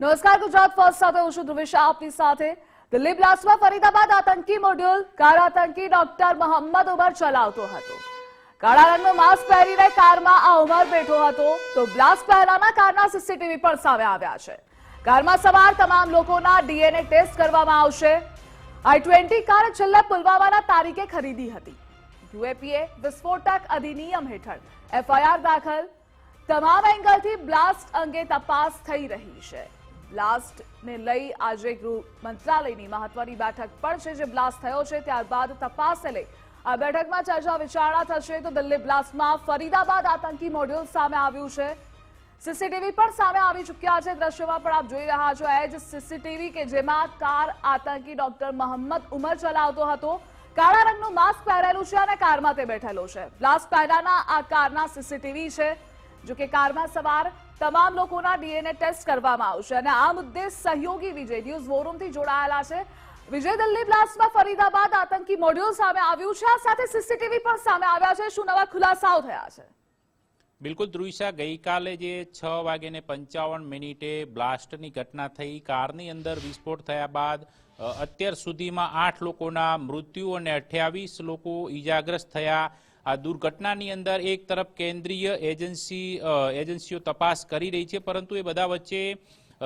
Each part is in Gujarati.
નમસ્કાર, ગુજરાત ફર્સ્ટ સાથે હું છું ધ્રુવિશા, આપની સાથે દિલ્હી બ્લાસ્ટમાં ફરીદાબાદ આતંકી મોડ્યુલ. કાર આતંકી ડોક્ટર મોહમ્મદ ઉમર ચલાવતો હતો. કાળા રંગનો માસ્ક પહેરીને કારમાં આ ઉમર બેઠો હતો. તો બ્લાસ્ટ પહેલાના કારના સીસીટીવી પણ સામે આવ્યા છે. કારમાં સવાર તમામ લોકોના ડીએનએ ટેસ્ટ કરવામાં આવશે. આઈ ટ્વેન્ટી કાર છેલ્લા પુલવામાના તારીખે ખરીદી હતી. યુએપીએ વિસ્ફોટક અધિનિયમ હેઠળ એફઆઈઆર દાખલ. તમામ એંગલથી બ્લાસ્ટ અંગે તપાસ થઈ રહી છે. બ્લાસ્ટને લઈ આજે ગૃહ મંત્રાલયની મહત્વની બેઠક પણ છે જે બ્લાસ્ટ થયો છે. ત્યારબાદ તપાસને લઈ આ બેઠકમાં ચર્ચા વિચારણા થશે તો દિલ્હી બ્લાસ્ટમાં ફરીદાબાદ આતંકી મોડ્યુલ સામે આવ્યું છે. સીસીટીવી પણ સામે આવી ચૂક્યા છે. દ્રશ્યમાં પણ આપ જોઈ રહ્યા છો એ જ સીસીટીવી કે જેમાં કાર આતંકી ડોક્ટર મોહમ્મદ ઉમર ચલાવતો હતો. કાળા રંગનું માસ્ક પહેરેલું છે અને કારમાં તે બેઠેલો છે. બ્લાસ્ટ પહેલાના આ કારના સીસીટીવી છે. જો કે કારમાં સવાર તમામ લોકોના ડીએનએ ટેસ્ટ કરવામાં આવશે અને આ મુદ્દે સહયોગી વિજય ન્યૂઝ વોરૂમથી જોડાયેલા છે. વિજય દિલ્હી બ્લાસ્ટમાં ફરીદાબાદ આતંકી મોડ્યુલ સામે આવ્યું છે. આ સાથે સીસીટીવી પણ સામે આવ્યા છે. શું નવા ખુલાસાઓ થયા છે? બિલકુલ, ધ્રુવિશા, ગઈકાલે જે છ વાગ્યાને પંચાવન મિનિટે બ્લાસ્ટની ઘટના થઈ. કારની અંદર વિસ્ફોટ થયા બાદ અત્યાર સુધીમાં આઠ લોકોના મૃત્યુ અને અઠ્યાવીસ લોકો ઈજાગ્રસ્ત થયા. આ દુર્ઘટનાની અંદર એક તરફ કેન્દ્રીય એજન્સી એજન્સીઓ તપાસ કરી રહી છે, પરંતુ એ બધા વચ્ચે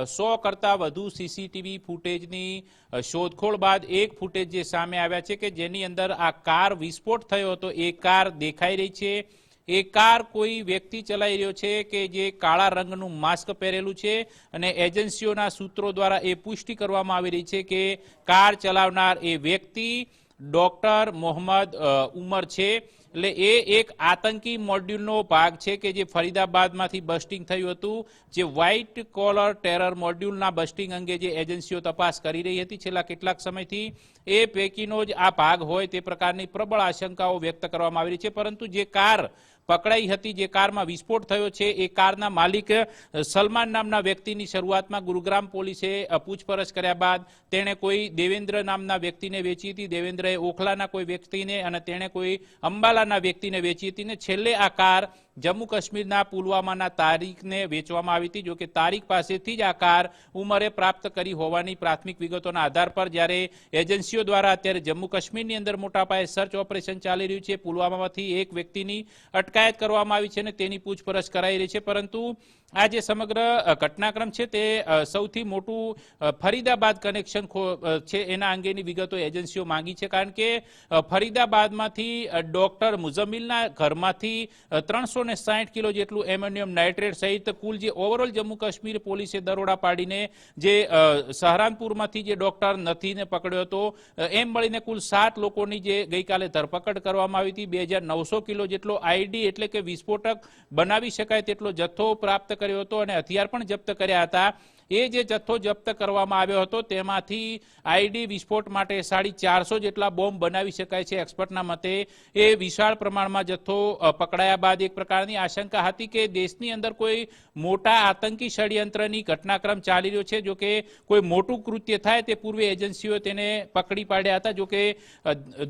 સો કરતાં વધુ સીસીટીવી ફૂટેજની શોધખોળ બાદ એક ફૂટેજ જે સામે આવ્યા છે કે જેની અંદર આ કાર વિસ્ફોટ થયો હતો, એ કાર દેખાઈ રહી છે. એ કાર કોઈ વ્યક્તિ ચલાવી રહ્યો છે કે જે કાળા રંગનું માસ્ક પહેરેલું છે અને એજન્સીઓના સૂત્રો દ્વારા એ પુષ્ટિ કરવામાં આવી રહી છે કે કાર ચલાવનાર એ વ્યક્તિ ડોક્ટર મોહમ્મદ ઉમર છે. એટલે એ એક આતંકી મોડ્યુલનો ભાગ છે કે જે ફરીદાબાદમાંથી બસ્ટિંગ થયું હતું, જે વ્હાઇટ કોલર ટેરર મોડ્યુલના બસ્ટિંગ અંગે જે એજન્સીઓ તપાસ કરી રહી હતી છેલ્લા કેટલાક સમયથી, એ પૈકીનો જ આ ભાગ હોય તે પ્રકારની પ્રબળ આશંકાઓ વ્યક્ત કરવામાં આવી રહી છે. પરંતુ જે કાર પકડાઈ હતી, જે કારમાં વિસ્ફોટ થયો છે, એ કારના માલિક સલમાન નામના વ્યક્તિની શરૂઆતમાં ગુરુગ્રામ પોલીસે પૂછપરછ કર્યા બાદ તેણે કોઈ દેવેન્દ્ર નામના વ્યક્તિને વેચી હતી. દેવેન્દ્રએ ઓખલાના કોઈ વ્યક્તિને અને તેણે કોઈ અંબાલાના વ્યક્તિને વેચી હતી ને છેલ્લે આ કાર જમ્મુ કાશ્મીરના પુલવામાના તારીખને વેચવામાં આવી હતી જોકે તારીખ પાસેથી જ આ કાર ઉમરે પ્રાપ્ત કરી હોવાની પ્રાથમિક વિગતોના આધાર પર જ્યારે એજન્સીઓ દ્વારા અત્યારે જમ્મુ કાશ્મીરની અંદર મોટા પાયે સર્ચ ઓપરેશન ચાલી રહ્યું છે, પુલવામામાંથી એક વ્યક્તિની અટકાયત કરવામાં આવી છે અને તેની પૂછપરછ કરાઈ રહી છે. પરંતુ આ જે સમગ્ર ઘટનાક્રમ છે તે સૌથી મોટું ફરીદાબાદ કનેક્શન છે એના અંગેની વિગતો એજન્સીઓ માંગી છે. કારણ કે ફરીદાબાદમાંથી ડોક્ટર મુઝમ્મિલના ઘરમાંથી ત્રણસો ને સાઠ કિલો જેટલું એમોનિયમ નાઇટ્રેટ સહિત કુલ જે ઓવરઓલ જમ્મુ કાશ્મીર પોલીસે દરોડા પાડીને જે સહરાનપુરમાંથી જે ડોક્ટર નથીને પકડ્યો હતો એમ મળીને કુલ સાત લોકોની જે ગઈકાલે ધરપકડ કરવામાં આવી હતી. બે હજાર નવસો કિલો જેટલો આઈડી એટલે કે વિસ્ફોટક બનાવી શકાય તેટલો જથ્થો પ્રાપ્ત કર્યો હતો અને હથિયાર પણ જપ્ત કર્યા હતા. એ જે જથ્થો જપ્ત કરવામાં આવ્યો હતો, તેમાંથી આઈડી વિસ્ફોટ માટે સાડી ચારસો જેટલા બોમ્બ બનાવી શકાય છે. એક્સપર્ટના મતે એ વિશાળ પ્રમાણમાં જથ્થો પકડાયા બાદ એક પ્રકારની આશંકા હતી કે દેશની અંદર કોઈ મોટા આતંકી ષડયંત્રની ઘટનાક્રમ ચાલી રહ્યો છે. જો કે કોઈ મોટું કૃત્ય થાય તે પૂર્વે એજન્સીઓ તેને પકડી પાડ્યા હતા. જોકે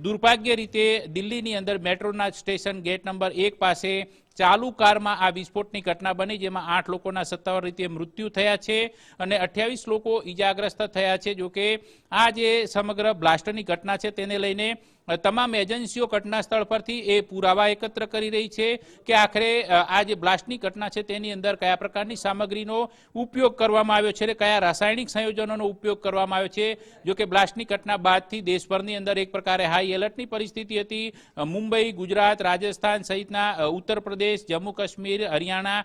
દુર્ભાગ્ય રીતે દિલ્હીની અંદર મેટ્રોના સ્ટેશન ગેટ નંબર એક પાસે ચાલુ કારમાં આ વિસ્ફોટની ઘટના બની, જેમાં આઠ લોકોના સત્તાવાર રીતે મૃત્યુ થયા છે અને અઠ્યાવીસ લોકો ઈજાગ્રસ્ત થયા છે. જોકે આ જે સમગ્ર બ્લાસ્ટની ઘટના છે, તેને લઈને તમામ એજન્સીઓ ઘટના સ્થળ પરથી એ પુરાવા એકત્ર કરી રહી છે કે આખરે આ જે બ્લાસ્ટની ઘટના છે તેની અંદર કયા પ્રકારની સામગ્રીનો ઉપયોગ કરવામાં આવ્યો છે અને કયા રાસાયણિક સંયોજનોનો ઉપયોગ કરવામાં આવ્યો છે? જો કે બ્લાસ્ટની ઘટના બાદથી દેશભરની અંદર એક પ્રકારે હાઈ એલર્ટની પરિસ્થિતિ હતી. મુંબઈ, ગુજરાત, રાજસ્થાન સહિતના ઉત્તર પ્રદેશ, જમ્મુ કાશ્મીર, હરિયાણા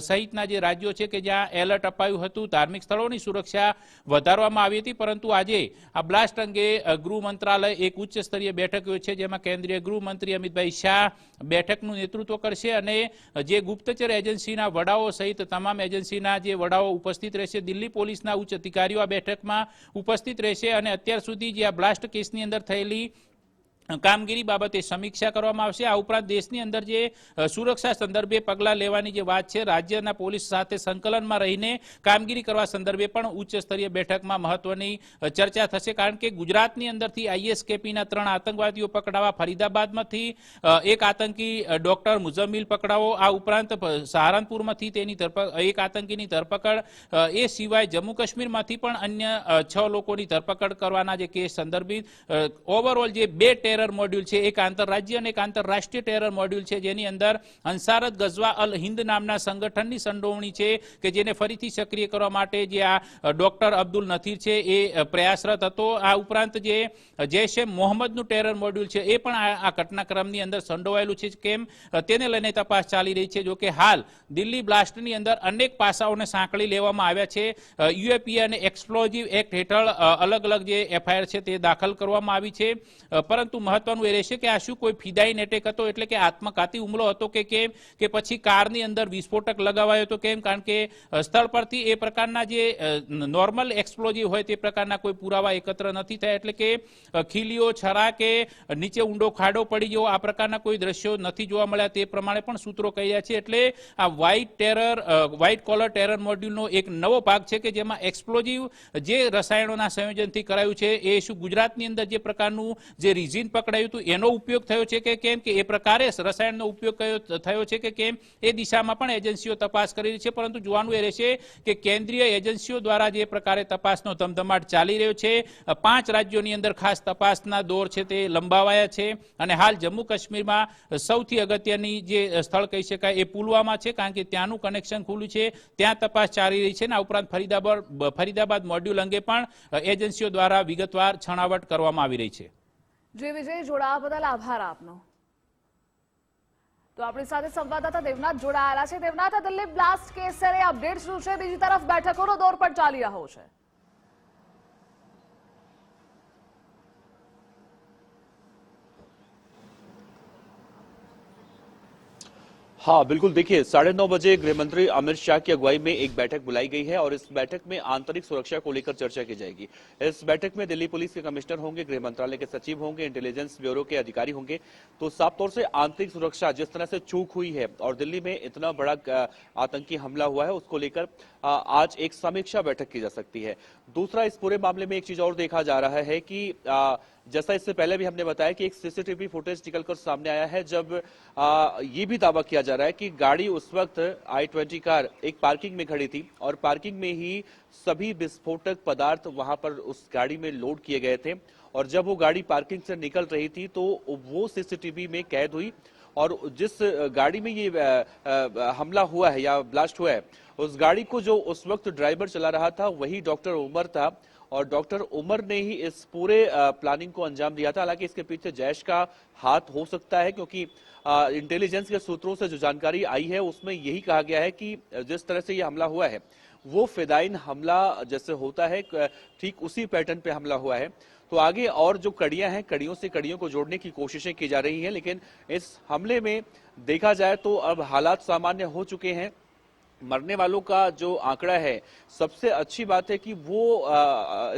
સહિતના જે રાજ્યો છે કે જ્યાં એલર્ટ અપાયું હતું, ધાર્મિક સ્થળોની સુરક્ષા વધારવામાં આવી હતી. પરંતુ આજે આ બ્લાસ્ટ અંગે ગૃહ મંત્રાલય એક ઉચ્ચ સ્તરીય બેઠક યોજશે જેમાં કેન્દ્રીય ગૃહમંત્રી અમિતભાઈ શાહ બેઠકનું નેતૃત્વ કરશે અને જે ગુપ્તચર એજન્સીના વડાઓ સહિત તમામ એજન્સીના જે વડાઓ ઉપસ્થિત રહેશે, દિલ્હી પોલીસના ઉચ્ચ અધિકારીઓ આ બેઠકમાં ઉપસ્થિત રહેશે અને અત્યાર સુધી જે આ બ્લાસ્ટ કેસની અંદર થયેલી કામગીરી બાબતે સમીક્ષા કરવામાં આવશે. આ ઉપરાંત દેશની અંદર જે સુરક્ષા સંદર્ભે પગલાં લેવાની જે વાત છે, રાજ્યના પોલીસ સાથે સંકલનમાં રહીને કામગીરી કરવા સંદર્ભે પણ ઉચ્ચ સ્તરીય બેઠકમાં મહત્વની ચર્ચા થશે. કારણ કે ગુજરાતની અંદરથી આઈએસકેપીના ત્રણ આતંકવાદીઓ પકડાવા ફરીદાબાદમાંથી એક આતંકી ડોક્ટર મુઝમ્મિલ પકડાવો. આ ઉપરાંત સહારનપુરમાંથી તેની એક આતંકીની ધરપકડ એ સિવાય જમ્મુ કાશ્મીરમાંથી પણ અન્ય છ લોકોની ધરપકડ કરવાના જે કેસ સંદર્ભિત ઓવરઓલ જે બે ટેરર મોડ્યુલ છે, એક આંતરરાજ્ય અને એક આંતરરાષ્ટ્રીય ટેરર મોડ્યુલ છે, જેની અંદર અંસારત ગઝવા અલ હિન્દ નામના સંગઠનની સંડોવણી છે કે જેને ફરીથી સક્રિય કરવા માટે જે આ ડોક્ટર અબ્દુલ નથીર છે એ પ્રયાસરત હતો. આ ઉપરાંત જે જૈશ એ મોહમ્મદનું ટેરર મોડ્યુલ છે એ પણ આ ઘટનાક્રમની અંદર સંડોવાયેલું છે. કેમ? તેને લઈને તપાસ ચાલી રહી છે. જોકે હાલ દિલ્હી બ્લાસ્ટની અંદર અનેક પાસાઓને સાંકળી લેવામાં આવ્યા છે. યુએપીએ અને એક્સપ્લોઝિવ એક્ટ હેઠળ અલગ અલગ જે એફઆઈઆર છે તે દાખલ કરવામાં આવી છે. પરંતુ મહત્વનું એ રહેશે કે આ શું કોઈ ફિદાઈન એટેક હતો એટલે કે આત્મઘાતી હુમલો હતો કે કેમ? કે પછી કારની અંદર વિસ્ફોટક લગાવાયો હતો કેમ? કારણ કે સ્થળ પરથી એ પ્રકારના જે નોર્મલ એક્સપ્લોઝિવ હોય તે પ્રકારના કોઈ પુરાવા એકત્ર નથી થયા. એટલે કે ખીલીઓ છરા કે નીચે ઊંડો ખાડો પડી ગયો, આ પ્રકારના કોઈ દ્રશ્યો નથી જોવા મળ્યા. તે પ્રમાણે પણ સૂત્રો કહી રહ્યા છે. એટલે આ white terror white collar terror મોડ્યુલનો એક નવો ભાગ છે કે જેમાં એક્સપ્લોઝિવ જે રસાયણોના સંયોજનથી કરાયું છે, એ શું ગુજરાતની અંદર જે પ્રકારનું જે રીઝિન પકડાયું હતું. એનો ઉપયોગ થયો છે કે કેમ કે એ પ્રકારે રસાયણનો ઉપયોગ થયો છે કે કેમ, એ દિશામાં પણ એજન્સીઓ તપાસ કરી રહી છે. પરંતુ જોવાનું એ રહેશે કે કેન્દ્રીય એજન્સીઓ દ્વારા જે પ્રકારે તપાસનો ધમધમાટ ચાલી રહ્યો છે પાંચ રાજ્યોની અંદર ખાસ તપાસના દોર છે તે લંબાવાયા છે. અને હાલ જમ્મુ કાશ્મીરમાં સૌથી અગત્યની જે સ્થળ કહી શકાય એ પુલવામા છે, કારણ કે ત્યાંનું કનેક્શન ખુલ્લું છે. ત્યાં તપાસ ચાલી રહી છે ને આ ઉપરાંત ફરીદાબાદ ફરીદાબાદ મોડ્યુલ અંગે પણ એજન્સીઓ દ્વારા વિગતવાર છણાવટ કરવામાં આવી રહી છે. જે વિજય જોડાવા બદલ આભાર આપનો. તો આપણી સાથે સંવાદદાતા દેવનાથ જોડાયેલા છે. Devnath Delhi blast case update શું છે? બીજી તરફ બેઠકોનો દોર પણ ચાલી રહ્યો છે. हाँ बिल्कुल। देखिए, साढ़े नौ बजे गृह मंत्री अमित शाह की अगुवाई में एक बैठक बुलाई गई है और इस बैठक में आंतरिक सुरक्षा को लेकर चर्चा की जाएगी। इस बैठक में दिल्ली पुलिस के कमिश्नर होंगे, गृह मंत्रालय के सचिव होंगे, इंटेलिजेंस ब्यूरो के अधिकारी होंगे। तो साफ़ तौर से आंतरिक सुरक्षा जिस तरह से चूक हुई है और दिल्ली में इतना बड़ा आतंकी हमला हुआ है, उसको लेकर आज एक समीक्षा बैठक की जा सकती है। दूसरा, इस पूरे मामले में एक चीज़ और देखा जा रहा है कि जैसा इससे पहले भी हमने बताया कि एक सीसीटीवी फुटेज निकलकर सामने आया है जब आ, ये भी दावा किया जा रहा है कि गाड़ी उस वक्त आई ट्वेंटी कार एक पार्किंग में खड़ी थी और पार्किंग में ही सभी विस्फोटक पदार्थ वहाँ पर उस गाड़ी में लोड किए गए थे। और जब वो गाड़ी पार्किंग से निकल रही थी तो वो सीसीटीवी में कैद हुई और जिस गाड़ी में ये हमला हुआ है या ब्लास्ट हुआ है उस गाड़ी को जो उस वक्त ड्राइवर चला रहा था वही डॉक्टर उमर था। और डॉक्टर उमर ने ही इस पूरे प्लानिंग को अंजाम दिया था। हालाँकि इसके पीछे जैश का हाथ हो सकता है क्योंकि इंटेलिजेंस के सूत्रों से जो जानकारी आई है, उसमें यही कहा गया है कि जिस तरह से ये हमला हुआ है, वो फिदाइन हमला जैसे होता है ठीक उसी पैटर्न पे हमला हुआ है। तो आगे और जो कड़ियाँ हैं, कड़ियों से कड़ियों को जोड़ने की कोशिशें की जा रही हैं, लेकिन इस हमले में देखा जाए तो अब हालात सामान्य हो चुके हैं। मरने वालों का जो आंकड़ा है, सबसे अच्छी बात है कि वो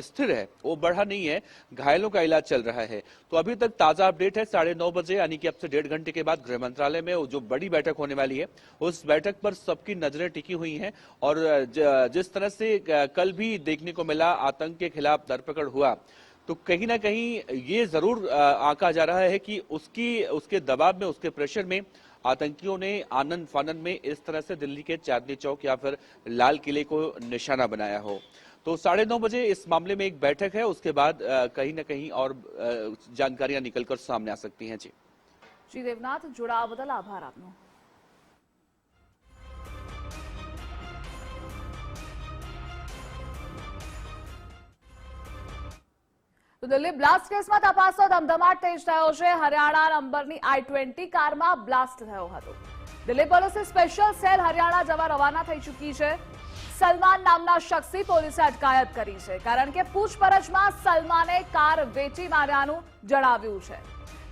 स्थिर है, वो बढ़ा नहीं है, घायलों का इलाज चल रहा है। तो अभी तक ताज़ा अपडेट है, साढ़े नौ बजे, यानी कि अब से डेढ़ घंटे के बाद गृह मंत्रालय में जो बड़ी बैठक होने वाली है, उस बैठक पर सबकी नज़रें टिकी हुई हैं और जिस तरह से कल भी देखने को मिला, आतंक के खिलाफ धरपकड़ हुआ तो कहीं ना कहीं ये ज़रूर आंका जा रहा है कि उसकी, उसके दबाव में, उसके प्रेशर में आतंकियों ने आनंद फानन में इस तरह से दिल्ली के चांदनी चौक या फिर लाल किले को निशाना बनाया हो। तो साढ़े नौ बजे इस मामले में एक बैठक है, उसके बाद कहीं ना कहीं और जानकारियाँ निकलकर सामने आ सकती हैं। जी। श्री देवनाथ जुड़ा बदल, आभार आप તો દિલ્હી બ્લાસ્ટ કેસમાં તપાસનો ધમધમાટ તેજ થયો છે. હરિયાણા નંબરની આઈ ટ્વેન્ટી કારમાં બ્લાસ્ટ થયો હતો. દિલ્હી પોલીસે સ્પેશિયલ સેલ હરિયાણા જવા રવાના થઈ ચૂકી છે. સલમાન નામના શખ્સી પોલીસે અટકાયત કરી છે, કારણ કે પૂછપરછમાં સલમાને કાર વેચી માર્યાનું જણાવ્યું છે.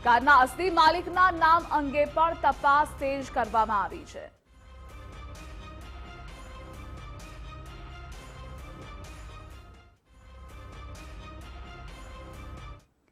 કારના અસલી માલિકના નામ અંગે પણ તપાસ તેજ કરવામાં આવી છે.